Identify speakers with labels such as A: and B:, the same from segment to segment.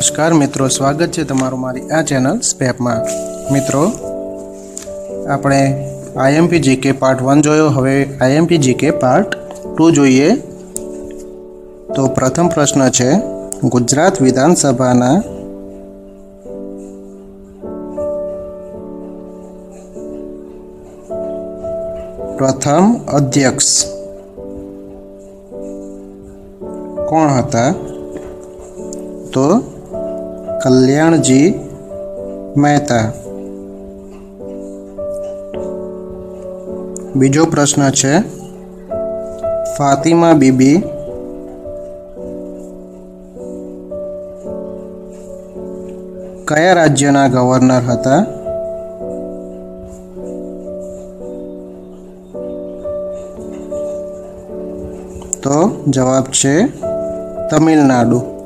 A: નમસ્કાર મિત્રો, સ્વાગત છે તમારું મારી આ ચેનલ સ્પેપમાં. મિત્રો, આપણે આઈએમપી જીકે પાર્ટ વન જોયો, હવે આઈએમપી જીકે પાર્ટ ટુ જોઈએ. તો પ્રથમ પ્રશ્ન છે, ગુજરાત વિધાનસભાના પ્રથમ અધ્યક્ષ કોણ હતા? તો કલ્યાણજી મહેતા. બીજો પ્રશ્ન છે, ફાતિમા બીબી કયા રાજ્યના ગવર્નર હતા? તો જવાબ છે, તમિલનાડુ.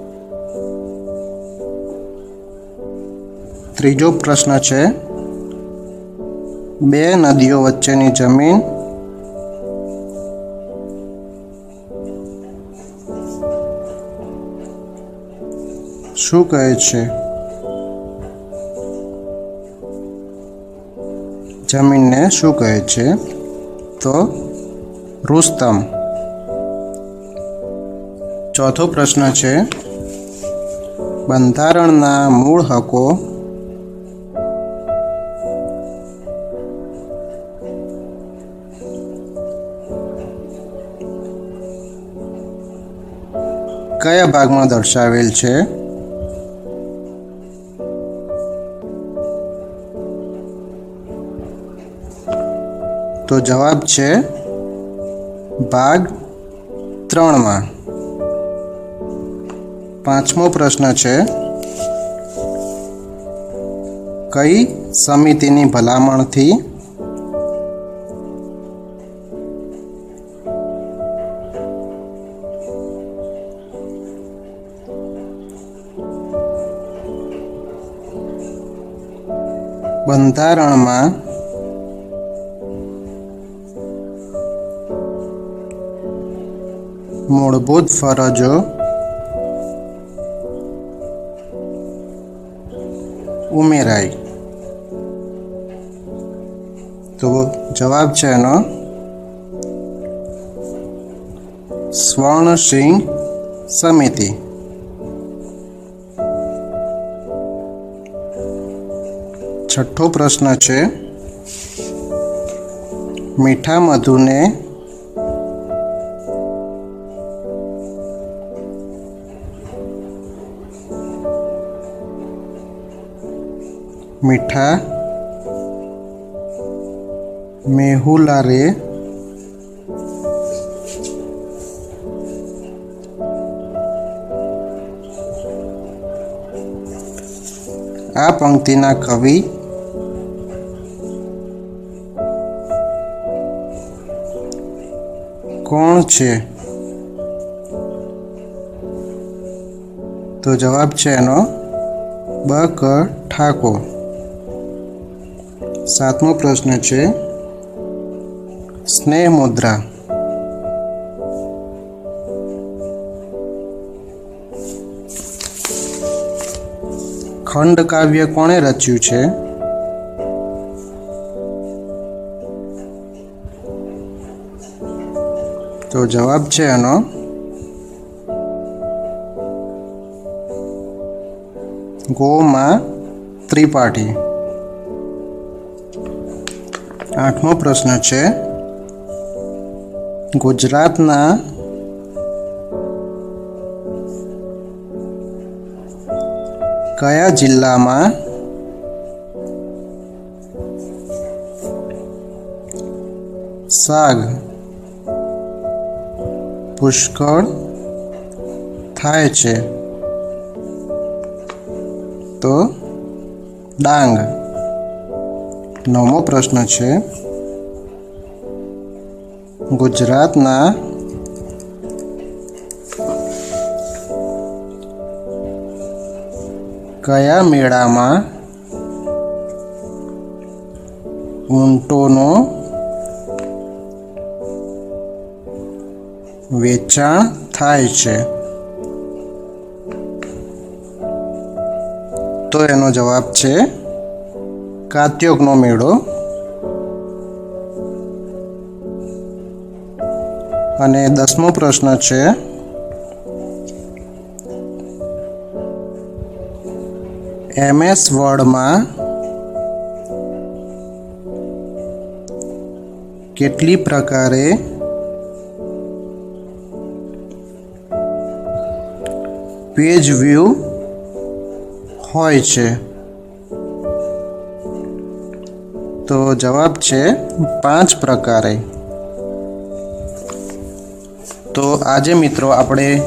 A: ત્રીજો પ્રશ્ન છે, બે નદીઓ વચ્ચેની જમીન શું કહે છે? જમીનને શું કહે છે? તો રુસ્તમ. ચોથો પ્રશ્ન છે, બંધારણના મૂળ હકો કયા ભાગમાં દર્શાવેલ છે? તો જવાબ છે ભાગ ત્રણમાં. પાંચમો પ્રશ્ન છે, કઈ સમિતિની ભલામણથી બંધારણમાં મૂળભૂત ફરજો ઉમેરાય. તો જવાબ છે એનો સ્વર્ણસિંહ સમિતિ. છઠ્ઠો પ્રશ્ન છે. મીઠા મધુને મીઠા મેહુલા રે આ પંક્તિના કવિ કોણ છે? તો જવાબ છે એનો બ ક ઠાકોર. સાતમો પ્રશ્ન છે, સ્નેહ મુદ્રા. ખંડ કાવ્ય કોણે રચ્યું છે? તો જવાબ છે એનો ગોમાં ત્રિપાઠી. આઠમો પ્રશ્ન છે ગુજરાતના કયા જિલ્લામાં સાગ પુષ્કળ થાય છે. તો ડાંગ. નવમો પ્રશ્ન છે. ગુજરાતના કયા મેળામાં ઊંટોનો વેચાણ થાય છે. તો એનો જવાબ છે કાત્યોકનો મેળો. અને દસમો પ્રશ્ન છે એમએસ વર્ડમાં કેટલી પ્રકારે પેજ વ્યૂ હોય છે. તો જવાબ છે પાંચ પ્રકારે. તો આજે મિત્રો આપણે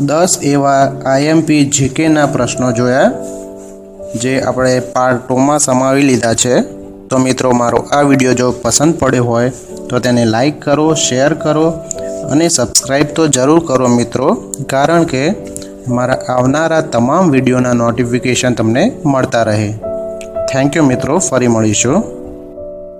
A: દસ એવા આઈએમપી જીકેના પ્રશ્નો જોયા, જે આપણે પાર્ટ ટુમાં સમાવી લીધા છે. તો મિત્રો, મારો આ વીડિયો જો પસંદ પડ્યો હોય, તો તેને લાઈક કરો શેર કરો અને સબસ્ક્રાઈબ તો જરૂર કરો મિત્રો, કારણ કે મારા આવનારા તમામ વિડીયોના નોટિફિકેશન તમને મળતા રહે. થેન્ક યુ મિત્રો, ફરી મળીશું.